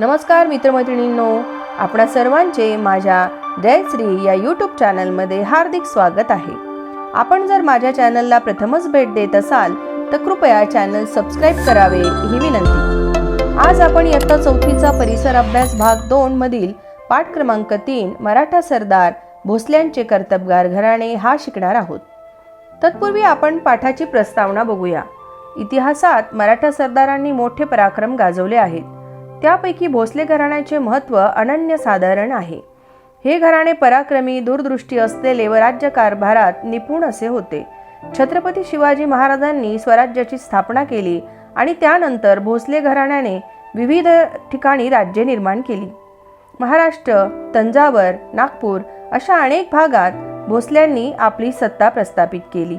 नमस्कार मित्रमैत्रिणींनो आपणा सर्वांचे माझ्या जयश्री या यूट्यूब चॅनलमध्ये हार्दिक स्वागत आहे. आपण जर माझ्या चॅनलला प्रथमच भेट देत असाल तर कृपया चॅनल सबस्क्राईब करावे ही विनंती. आज आपण इयत्ता चौथीचा परिसर अभ्यास भाग दोन मधील पाठ क्रमांक तीन मराठा सरदार भोसल्यांचे कर्तबगार घराणे हा शिकणार आहोत. तत्पूर्वी आपण पाठाची प्रस्तावना बघूया. इतिहासात मराठा सरदारांनी मोठे पराक्रम गाजवले आहेत. त्यापैकी भोसले घराण्याचे महत्त्व अनन्यसाधारण आहे. हे घराणे पराक्रमी दूरदृष्टी असलेले व राज्यकारभारात निपुण असे होते. छत्रपती शिवाजी महाराजांनी स्वराज्याची स्थापना केली आणि त्यानंतर भोसले घराण्याने विविध ठिकाणी राज्ये निर्माण केली. महाराष्ट्र तंजावर नागपूर अशा अनेक भागात भोसल्यांनी आपली सत्ता प्रस्थापित केली.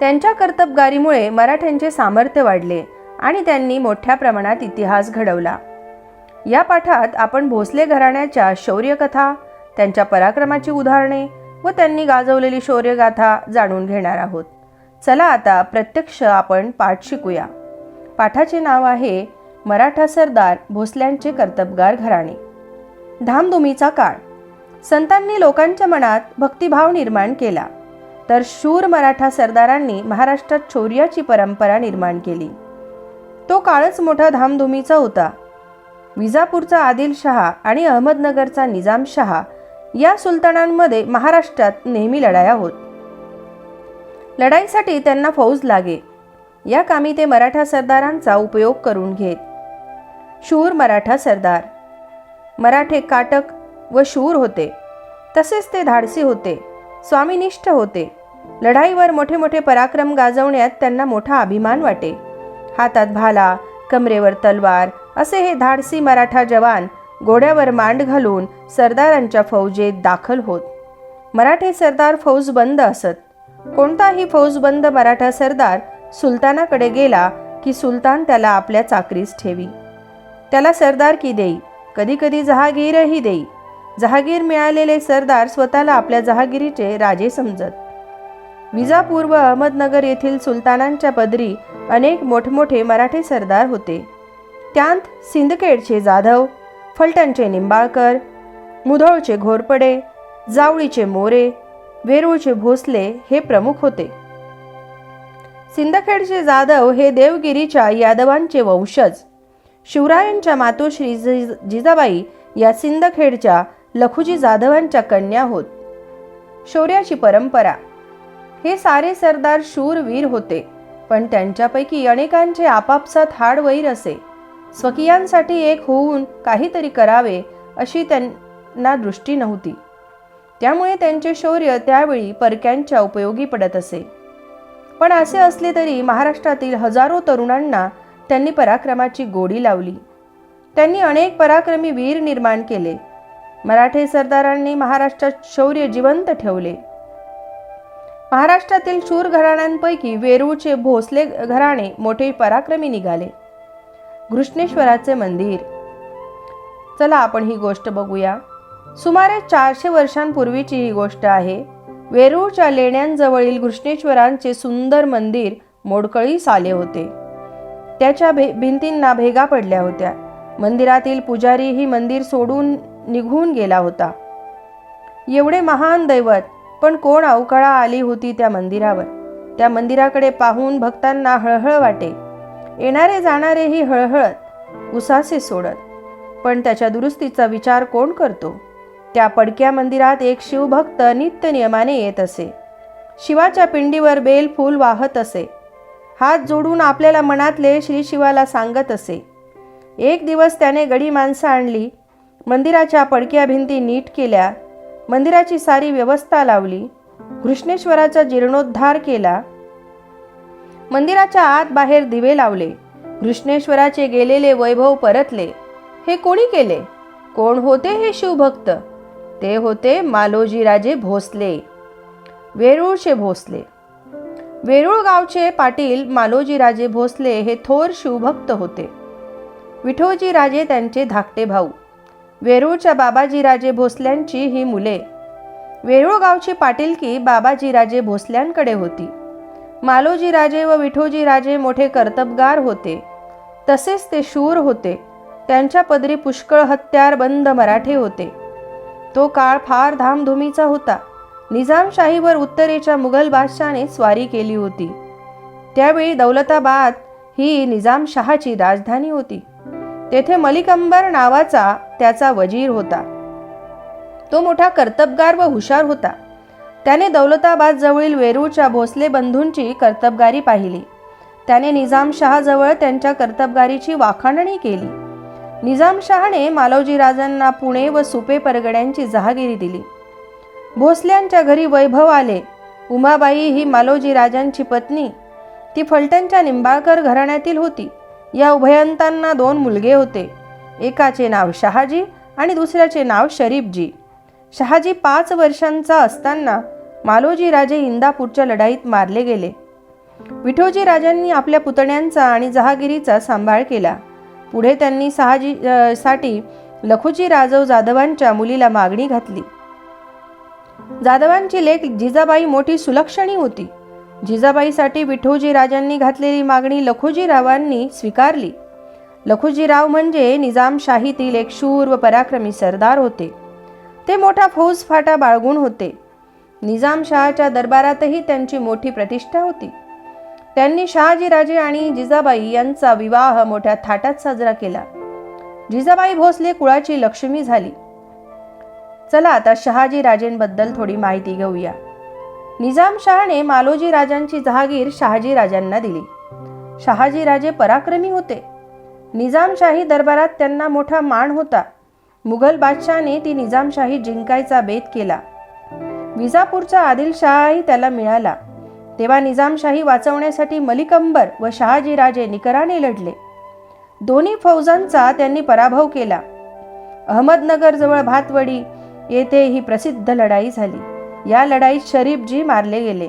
त्यांच्या कर्तबगारीमुळे मराठ्यांचे सामर्थ्य वाढले. आणि त्यांनी मोठ्या प्रमाणात इतिहास घडवला. या पाठात आपण भोसले घराण्याच्या शौर्यकथा त्यांच्या पराक्रमाची उदाहरणे व त्यांनी गाजवलेली शौर्यगाथा जाणून घेणार आहोत. चला आता प्रत्यक्ष आपण पाठ शिकूया. पाठाचे नाव आहे मराठा सरदार भोसल्यांचे कर्तबगार घराणे. धामधुमीचा काळ. संतांनी लोकांच्या मनात भक्तिभाव निर्माण केला. तर शूर मराठा सरदारांनी महाराष्ट्रात शौर्याची परंपरा निर्माण केली. तो काळच मोठा धामधुमीचा होता. विजापूरचा आदिलशहा आणि अहमदनगरचा निजामशहा या सुलतानांमध्ये महाराष्ट्रात नेहमी लढाया होत. लढाईसाठी त्यांना फौज लागे. या कामी ते मराठा सरदारांचा उपयोग करून घेत. शूर मराठा सरदार. मराठे काटक व शूर होते. तसेच ते धाडसी होते. स्वामीनिष्ठ होते. लढाईवर मोठे मोठे पराक्रम गाजवण्यात त्यांना मोठा अभिमान वाटे. हातात भाला कमरेवर तलवार असे हे धाडसी मराठा जवान घोड्यावर मांड घालून सरदारांच्या फौजेत दाखल होत. मराठे सरदार फौज बंद असत. कोणताही फौजबंद मराठा सरदार सुलतानाकडे गेला की सुलतान त्याला आपल्या चाकरीस ठेवी. त्याला सरदार की देई? कधीकधी जहागीरही देई. जहागीर मिळालेले सरदार स्वतःला आपल्या जहागिरीचे राजे समजत. विजापूर व अहमदनगर येथील सुलतानांच्या पदरी अनेक मोठमोठे मराठे सरदार होते. त्यांत सिंदखेडचे जाधव फलटणचे निंबाळकर मुधोळचे घोरपडे जावळीचे मोरे वेरूळचे भोसले हे प्रमुख होते. सिंदखेडचे जाधव हे देवगिरीच्या यादवांचे वंशज. शिवरायांच्या मातोश्री जि- जिजाबाई या सिंदखेडच्या लखुजी जाधवांच्या कन्या होत. शौर्याची परंपरा. हे सारे सरदार शूरवीर होते. पण त्यांच्यापैकी अनेकांचे आपापसात हाडवैर असे. स्वकीयांसाठी एक होऊन काहीतरी करावे अशी त्यांना दृष्टी नव्हती. त्यामुळे त्यांचे शौर्य त्यावेळी परक्यांच्या उपयोगी पडत असे. पण असे असले तरी महाराष्ट्रातील हजारो तरुणांना त्यांनी पराक्रमाची गोडी लावली. त्यांनी अनेक पराक्रमी वीर निर्माण केले. मराठे सरदारांनी महाराष्ट्रात शौर्य जिवंत ठेवले. महाराष्ट्रातील शूर घराण्यांपैकी वेरूळचे भोसले घराणे मोठे पराक्रमी निघाले. घृष्णेश्वराचे मंदिर. चला आपण ही गोष्ट बघूया. सुमारे चारशे वर्षांपूर्वीची ही गोष्ट आहे. वेरूळच्या लेण्यांजवळील घृष्णेश्वरांचे सुंदर मंदिर मोडकळीस आले होते. त्याच्या भे भिंतींना भेगा पडल्या होत्या. मंदिरातील पुजारी ही मंदिर सोडून निघून गेला होता. एवढे महान दैवत पण कोण अवकाळा आली होती त्या मंदिरावर? त्या मंदिराकडे पाहून भक्तांना हळहळ वाटे. येणारे जाणारेही हळहळत उसासे सोडत. पण त्याच्या दुरुस्तीचा विचार कोण करतो? त्या पडक्या मंदिरात एक शिवभक्त नित्य नियमाने येत असे. शिवाच्या पिंडीवर बेल फूल वाहत असे. हात जोडून आपल्याला मनातले श्री शिवाला सांगत असे. एक दिवस त्याने गडी माणसं आणली. मंदिराच्या पडक्या भिंती नीट केल्या. मंदिराची सारी व्यवस्था लावली. घृष्णेश्वराचा जीर्णोद्धार केला. मंदिराच्या आत बाहेर दिवे लावले. घृष्णेश्वराचे गेलेले वैभव परतले. हे कोणी केले? कोण होते हे शिवभक्त? ते होते मालोजीराजे भोसले. वेरूळचे भोसले. वेरूळ गावचे पाटील मालोजीराजे भोसले हे थोर शिवभक्त होते. विठोजीराजे त्यांचे धाकटे भाऊ. वेरूळच्या बाबाजीराजे भोसल्यांची ही मुले. वेरूळ गावची पाटीलकी बाबाजीराजे भोसल्यांकडे होती. मालोजीराजे व विठोजीराजे मोठे कर्तबगार होते. तसेच ते शूर होते. त्यांच्या पदरी पुष्कळ हत्यार बंद मराठे होते. तो काळ फार धामधुमीचा होता. निजामशाहीवर उत्तरेच्या मुघल बादशाने स्वारी केली होती. त्यावेळी दौलताबाद ही निजामशहाची राजधानी होती. तेथे मलिकंबर नावाचा त्याचा वजीर होता. तो मोठा कर्तबगार व हुशार होता. त्याने दौलताबाद जवळील वेरूळच्या भोसले बंधूंची कर्तबगारी पाहिली. त्याने निजामशहाजवळ त्यांच्या कर्तबगारीची वाखाणणी केली. निजामशहाने मालोजी राजांना पुणे व सुपे परगड्यांची जहागिरी दिली. भोसल्यांच्या घरी वैभव आले. उमाबाई ही मालोजी राजांची पत्नी. ती फलटणच्या निंबाळकर घराण्यातील होती. या उभयंतांना दोन मुलगे होते. एकाचे नाव शहाजी आणि दुसऱ्याचे नाव शरीफजी. शहाजी पाच वर्षांचा असताना मालोजी राजे इंदापूरच्या लढाईत मारले गेले. विठोजी राजांनी आपल्या पुतण्यांचा आणि जहागिरीचा सांभाळ केला. पुढे त्यांनी सहाजी साठी लखुजी राजव जाधवांच्या मुलीला मागणी घातली. जाधवांची लेख जिजाबाई मोठी सुलक्षणी होती. जिजाबाईसाठी विठोजी राजांनी घातलेली मागणी लखुजीरावांनी स्वीकारली. लखुजीराव म्हणजे निजामशाहीतील एक शूर व पराक्रमी सरदार होते. ते मोठा फौजफाटा बाळगून होते. निजामशहाच्या दरबारातही त्यांची मोठी प्रतिष्ठा होती. त्यांनी शहाजीराजे आणि जिजाबाई यांचा विवाह मोठ्या थाटात साजरा केला. जिजाबाई भोसले कुळाची लक्ष्मी झाली. चला आता शहाजी राजेंबद्दल थोडी माहिती घेऊया. निजामशहाने मालोजी राजांची जहागीर शहाजी राजांना दिली. शहाजी राजे पराक्रमी होते. निजामशाही दरबारात त्यांना मोठा मान होता. मुघल बादशहाने ती निजामशाही जिंकायचा बेत केला. विजापूरचा आदिलशहाही त्याला मिळाला. तेव्हा निजामशाही वाचवण्यासाठी मलिक अंबर व शहाजी राजे निकराने लढले. दोन्ही फौजांचा त्यांनी पराभव केला. अहमदनगरजवळ भातवडी येथे ही प्रसिद्ध लढाई झाली. या लढाईत शरीफजी मारले गेले.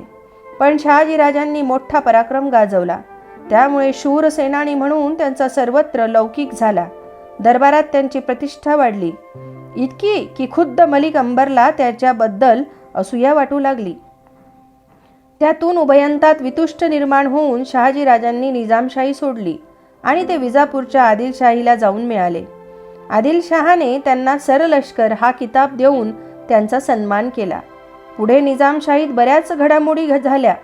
पण शहाजीराजांनी मोठा पराक्रम गाजवला. त्यामुळे शूर सेनानी म्हणून त्यांचा सर्वत्र लौकिक झाला. दरबारात त्यांची प्रतिष्ठा वाढली. इतकी की खुद्द मलिक अंबरला त्याच्याबद्दल असूया वाटू लागली. त्यातून उभयंतात वितुष्ट निर्माण होऊन शहाजीराजांनी निजामशाही सोडली आणि ते विजापूरच्या आदिलशाहीला जाऊन मिळाले. आदिलशहाने त्यांना सरलष्कर हा किताब देऊन त्यांचा सन्मान केला. पुढे निजामशाहीत बऱ्याच घडामोडी घ- झाल्या.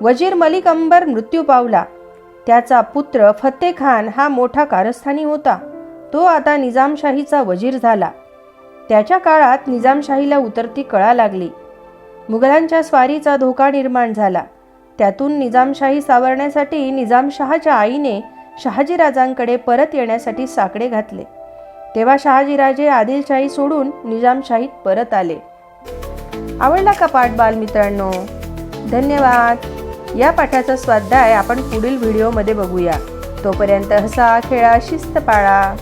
वजीर मलिक अंबर मृत्यू पावला. त्याचा पुत्र फत्ते खान हा मोठा कारस्थानी होता. तो आता निजामशाहीचा वजीर झाला. त्याच्या काळात निजामशाहीला उतरती कळा लागली. मुघलांच्या स्वारीचा धोका निर्माण झाला. त्यातून निजामशाही सावरण्यासाठी निजामशहाच्या आईने शहाजीराजांकडे परत येण्यासाठी साकडे घातले. तेव्हा शहाजीराजे आदिलशाही सोडून निजामशाहीत परत आले. आवडला का पाठ बालमित्रांनो? धन्यवाद. या पाठाचा स्वाध्याय आपण पुढील व्हिडिओमध्ये बघूया. तोपर्यंत हसा खेळा शिस्त पाळा